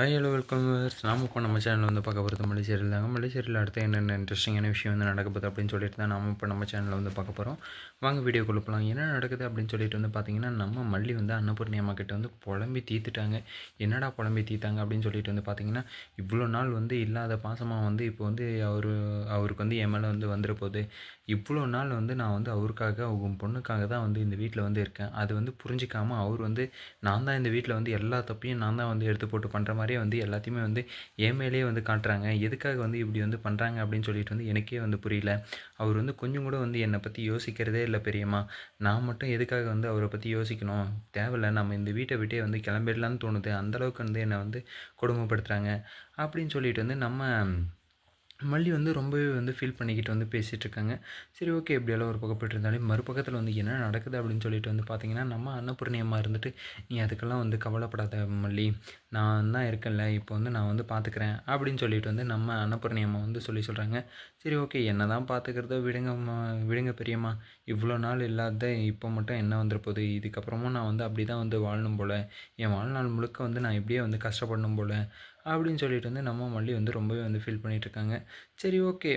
Hi hello welcome நாம இப்போ நம்ம சேனல் வந்து பார்க்க போகிறது மலேசியரில் இருந்தாங்க மலேசியரில் அடுத்து என்னென்ன இன்ட்ரெஸ்டிங்கான விஷயம் வந்து நடக்க போகுது அப்படின்னு சொல்லிட்டு தான் நாம இப்போ நம்ம சேனலில் வந்து பார்க்க போகிறோம் வாங்க வீடியோ கொடுப்பலாம் என்ன நடக்குது அப்படின்னு சொல்லிட்டு வந்து பார்த்தீங்கன்னா நம்ம மல்லி வந்து அன்னபூர்ணி அம்மா கிட்ட வந்து புலம்பி தீத்துட்டாங்க. என்னடா புலம்பி தீத்தாங்க அப்படின்னு சொல்லிட்டு வந்து பார்த்தீங்கன்னா இவ்வளோ நாள் வந்து இல்லாத பாசமாக வந்து இப்போ வந்து அவர் அவருக்கு வந்து என் மேலே வந்து வந்துட போகுது இவ்வளோ நாள் வந்து நான் வந்து அவருக்காக அவங்க பொண்ணுக்காக தான் வந்து இந்த வீட்டில் வந்து இருக்கேன். அது வந்து புரிஞ்சிக்காமல் அவர் வந்து நான் தான் இந்த வீட்டில் வந்து எல்லா தப்பையும் நான் தான் வந்து எடுத்து போட்டு பண்ணுற மாதிரியே வந்து எல்லாத்தையுமே வந்து என் மேலேயே வந்து காட்டுறாங்க. எதுக்காக வந்து இப்படி வந்து பண்ணுறாங்க அப்படின்னு சொல்லிட்டு வந்து எனக்கே வந்து புரியல. அவர் வந்து கொஞ்சம் கூட வந்து என்னை பற்றி யோசிக்கிறதே இல்லை பெரியம்மா. நான் மட்டும் எதுக்காக வந்து அவரை பற்றி யோசிக்கணும்? தேவையில்லை நம்ம இந்த வீட்டை விட்டே வந்து கிளம்பிடலான்னு தோணுது. அந்தளவுக்கு வந்து என்னை வந்து கொடுமைப்படுத்துகிறாங்க அப்படின்னு சொல்லிட்டு வந்து நம்ம மல்லி வந்து ரொம்பவே வந்து ஃபீல் பண்ணிக்கிட்டு வந்து பேசிகிட்டு இருக்காங்க சரி ஓகே எப்படியெல்லாம் ஒரு பக்கம் போயிட்டு இருந்தாலும் மறுபக்கத்தில் வந்து என்ன நடக்குது அப்படின்னு சொல்லிட்டு வந்து பார்த்தீங்கன்னா நம்ம அன்னபூர்ணியம்மா இருந்துட்டு நீ அதுக்கெல்லாம் வந்து கவலைப்படாத மல்லி. நான் தான் இருக்கேன்ல. இப்போ வந்து நான் வந்து பார்த்துக்கிறேன் அப்படின்னு சொல்லிட்டு வந்து நம்ம அன்னபூர்ணியம்மா வந்து சொல்லி சொல்கிறாங்க சரி ஓகே என்ன தான் பார்த்துக்கிறதோ விடுங்க விடுங்க பெரியம்மா. இவ்வளோ நாள் இல்லாத இப்போ மட்டும் என்ன வந்துட போகுது? இதுக்கப்புறமும் நான் வந்து அப்படி தான் வந்து வாழணும் போல். என் வாழ்நாள் முழுக்க வந்து நான் இப்படியே வந்து கஷ்டப்படணும் போல். அப்படின்னு சொல்லிட்டு வந்து நம்ம மல்லி வந்து ரொம்பவே வந்து ஃபீல் பண்ணிகிட்ருக்காங்க சரி ஓகே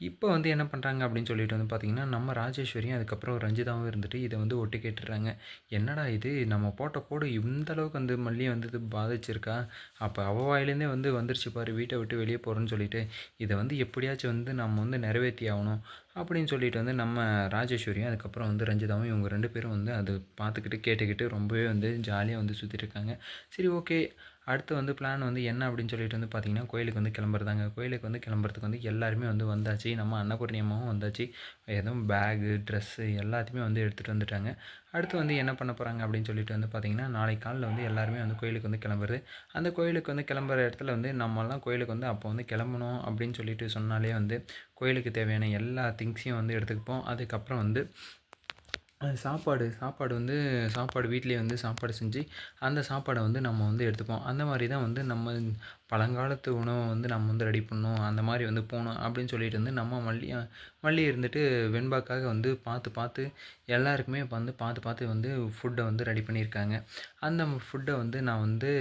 இப்போ வந்து என்ன பண்ணுறாங்க அப்படின்னு சொல்லிட்டு வந்து பார்த்திங்கன்னா நம்ம ராஜேஸ்வரியும் அதுக்கப்புறம் ரஞ்சிதாவும் இருந்துட்டு இதை வந்து ஒட்டி கேட்டுடுறாங்க. என்னடா இது? நம்ம போட்ட போடு இந்த அளவுக்கு வந்து மல்லியை வந்து இது பாதிச்சிருக்கா? அப்போ அவ வாயிலேருந்தே வந்து வந்துருச்சு பாரு வீட்டை விட்டு வெளியே போகிறோன்னு சொல்லிட்டு இதை வந்து எப்படியாச்சும் வந்து நம்ம வந்து நிறைவேற்றி ஆகணும் அப்படின்னு சொல்லிட்டு வந்து நம்ம ராஜேஸ்வரியும் அதுக்கப்புறம் வந்து ரஞ்சிதாவும் இவங்க ரெண்டு பேரும் வந்து அது பார்த்துக்கிட்டு கேட்டுக்கிட்டு ரொம்பவே வந்து ஜாலியாக வந்து சுற்றிட்டு இருக்காங்க. சரி ஓகே அடுத்து வந்து பிளான் வந்து என்ன அப்படின்னு சொல்லிட்டு வந்து பார்த்திங்கன்னா கோயிலுக்கு வந்து கிளம்புறதாங்க. கோயிலுக்கு வந்து கிளம்புறதுக்கு வந்து எல்லாருமே வந்து வந்தாச்சு. நம்ம அன்னபூர்ணியமாகவும் வந்தாச்சு. எதுவும் பேகு ட்ரெஸ்ஸு எல்லாத்தையுமே வந்து எடுத்துகிட்டு வந்துட்டாங்க. அடுத்து வந்து என்ன பண்ண போகிறாங்க அப்படின்னு சொல்லிட்டு வந்து பார்த்திங்கன்னா நாளைக்கு காலையில் வந்து எல்லாருமே வந்து கோயிலுக்கு வந்து கிளம்புறது. அந்த கோயிலுக்கு வந்து கிளம்புற இடத்துல வந்து நம்மலாம் கோயிலுக்கு வந்து அப்போ வந்து கிளம்பணும் அப்படின்னு சொல்லிட்டு சொன்னாலே வந்து கோயிலுக்கு தேவையான எல்லா திங்ஸையும் வந்து எடுத்துக்கப்போம். அதுக்கப்புறம் வந்து சாப்பாடு சாப்பாடு வந்து சாப்பாடு வீட்டிலேயே வந்து சாப்பாடு செஞ்சு அந்த சாப்பாடை வந்து நம்ம வந்து எடுத்துப்போம். அந்த மாதிரி தான் வந்து நம்ம பழங்காலத்து உணவை வந்து நம்ம வந்து ரெடி பண்ணணும் அந்த மாதிரி வந்து போகணும் அப்படின்னு சொல்லிட்டு வந்து நம்ம மல்லி மல்லி இருந்துட்டு வெண்பாக்காக வந்து பார்த்து பார்த்து எல்லாருக்குமே வந்து பார்த்து பார்த்து வந்து ஃபுட்டை வந்து ரெடி பண்ணியிருக்காங்க. அந்த ஃபுட்டை வந்து நான் வந்து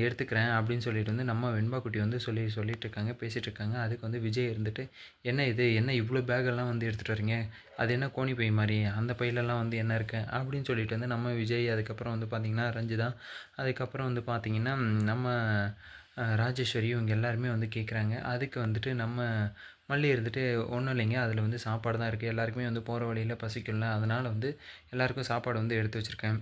எடுத்துக்கிறேன் அப்படின்னு சொல்லிட்டு வந்து நம்ம வெண்பா குட்டி வந்து சொல்லி சொல்லிட்டு இருக்காங்க பேசிகிட்டு இருக்காங்க அதுக்கு வந்து விஜய் இருந்துட்டு என்ன இது? என்ன இவ்வளோ பேக்கெல்லாம் வந்து எடுத்துகிட்டு வரீங்க? அது என்ன கோணி பை மாதிரி அந்த பையிலலாம் வந்து என்ன இருக்கு? அப்படின்னு சொல்லிட்டு வந்து நம்ம விஜய் அதுக்கப்புறம் வந்து பார்த்திங்கன்னா ரஞ்சிதா அதுக்கப்புறம் வந்து பார்த்திங்கன்னா நம்ம ராஜேஸ்வரி இவங்க எல்லாருமே வந்து கேட்குறாங்க அதுக்கு வந்துட்டு நம்ம மல்லி இருந்துட்டு ஒன்றும் இல்லைங்க அதில் வந்து சாப்பாடு தான் இருக்குது எல்லாருக்குமே வந்து போகிற வழியில் பசிக்கல அதனால் வந்து எல்லாேருக்கும் சாப்பாடு வந்து எடுத்து வச்சுருக்கேன்.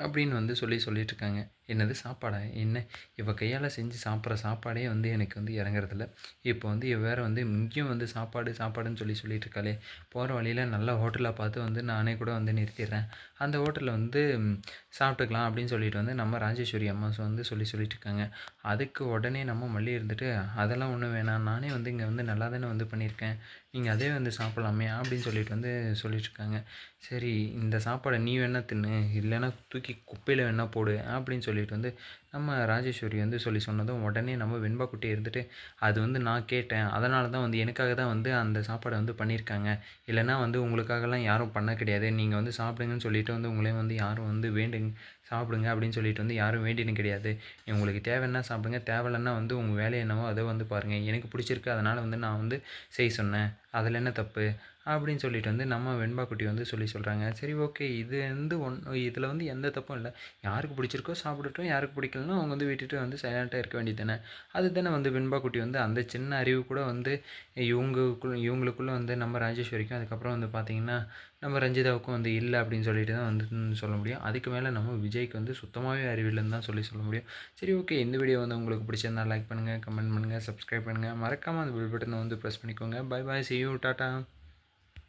அப்படின்னு வந்து சொல்லி சொல்லிகிட்ருக்காங்க என்னது சாப்பாடா? என்ன? இவள் கையால் செஞ்சு சாப்பிட்ற சாப்பாடே வந்து எனக்கு வந்து இறங்குறதில்ல. இப்போ வந்து இவ வேறு வந்து இங்கேயும் வந்து சாப்பாடு சாப்பாடுன்னு சொல்லி சொல்லிகிட்டு இருக்காளே போகிற வழியில் நல்ல ஹோட்டலாக பார்த்து வந்து நானே கூட வந்து நிறுத்திடுறேன். அந்த ஹோட்டலில் வந்து சாப்பிட்டுக்கலாம் அப்படின்னு சொல்லிட்டு வந்து நம்ம ராஜேஸ்வரி அம்மா வந்து சொல்லி சொல்லிட்டு இருக்காங்க அதுக்கு உடனே நம்ம மல்லி இருந்துட்டு அதெல்லாம் ஒன்றும் வேணாம். நானே வந்து இங்கே வந்து நல்லா தானே வந்து பண்ணியிருக்கேன். நீங்கள் அதே வந்து சாப்பிட்லாமே அப்படின்னு சொல்லிட்டு வந்து சொல்லிட்டுருக்காங்க. சரி இந்த சாப்பாடை நீ வேணால் தின்னு இல்லைன்னா தூக்கி குப்பையில் வேணால் போடு அப்படின்னு சொல்லிட்டு வந்து நம்ம ராஜேஸ்வரி வந்து சொல்லி சொன்னதும் உடனே நம்ம வெண்பா குட்டி இருந்துட்டு அது வந்து நான் கேட்டேன். அதனால தான் வந்து எனக்காக தான் வந்து அந்த சாப்பாடை வந்து பண்ணியிருக்காங்க. இல்லைனா வந்து உங்களுக்காகலாம் யாரும் பண்ண கிடையாது. நீங்கள் வந்து சாப்பிடுங்கன்னு சொல்லிட்டு வந்து உங்களையும் வந்து யாரும் வந்து வேண்டுங்க சாப்பிடுங்க அப்படின்னு சொல்லிட்டு வந்து யாரும் வேண்டினு கிடையாது. உங்களுக்கு தேவைன்னா சாப்பிடுங்க. தேவையில்லைன்னா வந்து உங்கள் வேலை என்னவோ அதை வந்து பாருங்கள் எனக்கு பிடிச்சிருக்கு அதனால் வந்து நான் வந்து செய்ய சொன்னேன். அதில் என்ன தப்பு? அப்படின்னு சொல்லிட்டு வந்து நம்ம வெண்பாக்குட்டி வந்து சொல்லி சொல்கிறாங்க சரி ஓகே இது வந்து ஒன் இதில் வந்து எந்த தப்பும் இல்லை. யாருக்கு பிடிச்சிருக்கோ சாப்பிடட்டும் யாருக்கு பிடிக்கலன்னா அவங்க வந்து விட்டுட்டு வந்து சைலண்ட்டாக இருக்க வேண்டியது தானே அது தானே வந்து வெண்பாக்குட்டி வந்து அந்த சின்ன அறிவு கூட வந்து இவங்களுக்குள்ள இவங்களுக்குள்ளே வந்து நம்ம ராஜேஸ்வரிக்கும் அதுக்கப்புறம் வந்து பார்த்திங்கன்னா நம்ம ரஞ்சிதாவுக்கும் வந்து இல்லை அப்படின்னு சொல்லிட்டு தான் வந்து சொல்ல முடியும். அதுக்கு மேலே நம்ம விஜய்க்கு வந்து சுத்தமாகவே அறிவில்லைன்னு தான் சொல்லி சொல்ல முடியும். சரி ஓகே இந்த வீடியோ வந்து உங்களுக்கு பிடிச்சிருந்தா லைக் பண்ணுங்கள் கமெண்ட் பண்ணுங்கள் சப்ஸ்கிரைப் பண்ணுங்கள் மறக்காமல் அந்த பில் பட்டனை வந்து ப்ரெஸ் பண்ணிக்கோங்க. Bye bye see you tata